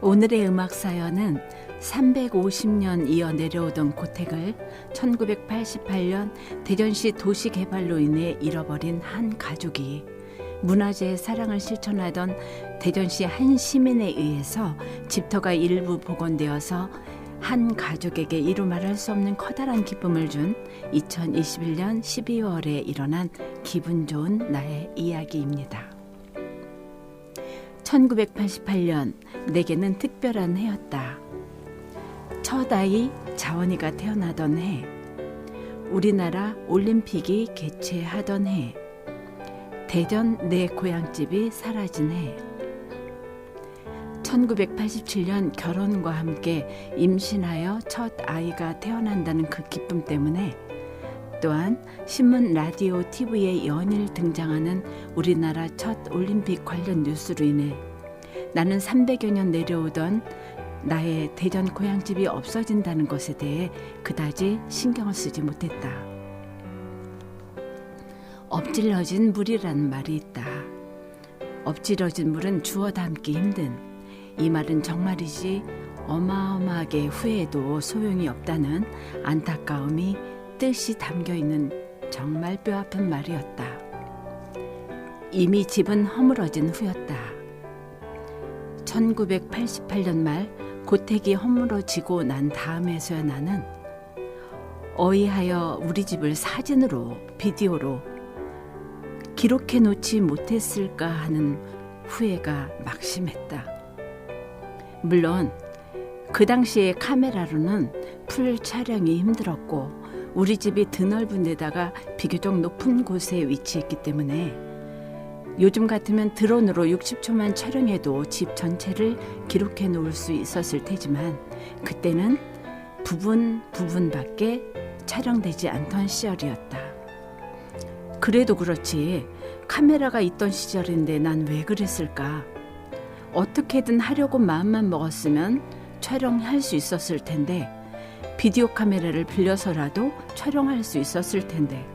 오늘의 음악 사연은 350년 이어 내려오던 고택을 1988년 대전시 도시 개발로 인해 잃어버린 한 가족이 문화재의 사랑을 실천하던 대전시 한 시민에 의해서 집터가 일부 복원되어서 한 가족에게 이루 말할 수 없는 커다란 기쁨을 준 2021년 12월에 일어난 기분 좋은 나의 이야기입니다. 1988년 내게는 특별한 해였다. 첫 아이 자원이가 태어나던 해, 우리나라 올림픽이 개최하던 해, 대전 내 고향집이 사라진 해, 1987년 결혼과 함께 임신하여 첫 아이가 태어난다는 그 기쁨 때문에 또한 신문, 라디오, TV에 연일 등장하는 우리나라 첫 올림픽 관련 뉴스로 인해 나는 300여 년 내려오던 나의 대전 고향집이 없어진다는 것에 대해 그다지 신경을 쓰지 못했다. 엎질러진 물이라는 말이 있다. 엎질러진 물은 주워 담기 힘든 이 말은 정말이지 어마어마하게 후회해도 소용이 없다는 안타까움이 뜻이 담겨 있는 정말 뼈아픈 말이었다. 이미 집은 허물어진 후였다. 1988년 말 고택이 허물어지고 난 다음에서야 나는 어이하여 우리 집을 사진으로 비디오로 기록해 놓지 못했을까 하는 후회가 막심했다. 물론 그 당시에 카메라로는 풀 촬영이 힘들었고 우리 집이 드넓은 데다가 비교적 높은 곳에 위치했기 때문에 요즘 같으면 드론으로 60초만 촬영해도 집 전체를 기록해 놓을 수 있었을 테지만 그때는 부분 부분밖에 촬영되지 않던 시절이었다. 그래도 그렇지 카메라가 있던 시절인데 난 왜 그랬을까? 어떻게든 하려고 마음만 먹었으면 촬영할 수 있었을 텐데 비디오 카메라를 빌려서라도 촬영할 수 있었을 텐데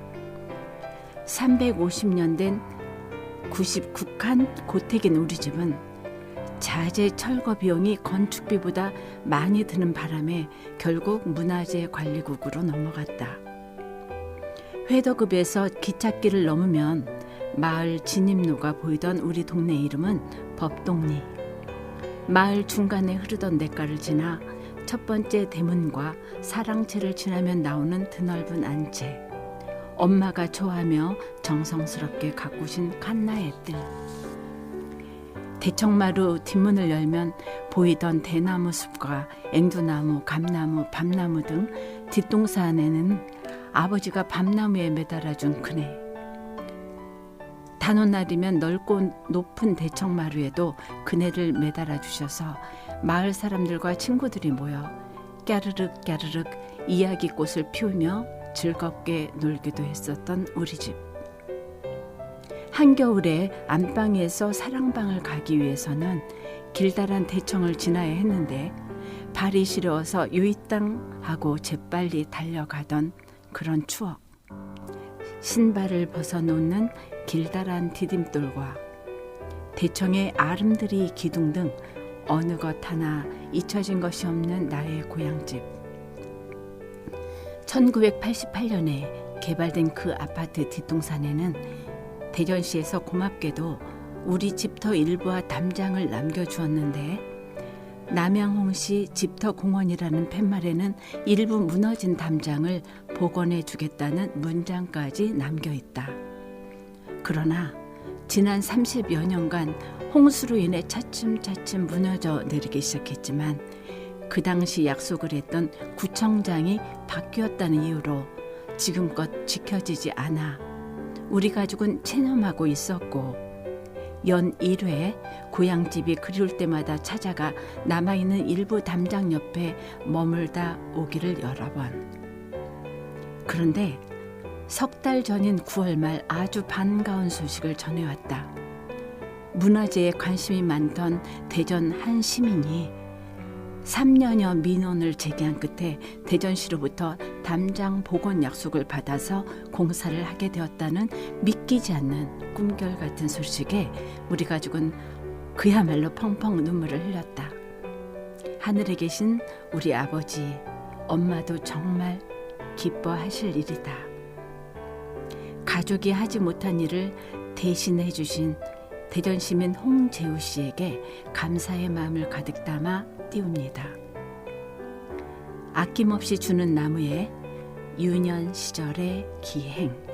350년 된 99칸 고택인 우리 집은 자재 철거 비용이 건축비보다 많이 드는 바람에 결국 문화재 관리국으로 넘어갔다. 회덕읍에서 기찻길을 넘으면 마을 진입로가 보이던 우리 동네 이름은 법동리. 마을 중간에 흐르던 냇가를 지나 첫 번째 대문과 사랑채를 지나면 나오는 드넓은 안채. 엄마가 좋아하며 정성스럽게 가꾸신 칸나의 뜰. 대청마루 뒷문을 열면 보이던 대나무 숲과 앵두나무, 감나무, 밤나무 등 뒷동산에는 아버지가 밤나무에 매달아준 그네. 단오날이면 넓고 높은 대청마루에도 그네를 매달아 주셔서 마을 사람들과 친구들이 모여 까르륵 까르륵 이야기꽃을 피우며 즐겁게 놀기도 했었던 우리 집. 한겨울에 안방에서 사랑방을 가기 위해서는 길다란 대청을 지나야 했는데 발이 시려워서 유이땅 하고 재빨리 달려가던 그런 추억. 신발을 벗어놓는 길다란 디딤돌과 대청의 아름드리 기둥 등 어느 것 하나 잊혀진 것이 없는 나의 고향집. 1988년에 개발된 그 아파트 뒷동산에는 대전시에서 고맙게도 우리 집터 일부와 담장을 남겨주었는데 남양홍시 집터 공원이라는 팻말에는 일부 무너진 담장을 복원해 주겠다는 문장까지 남겨 있다. 그러나 지난 30여 년간 홍수로 인해 차츰차츰 무너져 내리기 시작했지만 그 당시 약속을 했던 구청장이 바뀌었다는 이유로 지금껏 지켜지지 않아 우리 가족은 체념하고 있었고 연 1회 고향집이 그리울 때마다 찾아가 남아있는 일부 담장 옆에 머물다 오기를 여러 번. 그런데 석 달 전인 9월 말 아주 반가운 소식을 전해왔다. 문화재에 관심이 많던 대전 한 시민이 3년여 민원을 제기한 끝에 대전시로부터 담장 복원 약속을 받아서 공사를 하게 되었다는 믿기지 않는 꿈결 같은 소식에 우리 가족은 그야말로 펑펑 눈물을 흘렸다. 하늘에 계신 우리 아버지, 엄마도 정말 기뻐하실 일이다. 가족이 하지 못한 일을 대신해 주신 대전 시민 홍재우 씨에게 감사의 마음을 가득 담아 띄웁니다. 아낌없이 주는 나무에 유년 시절의 기행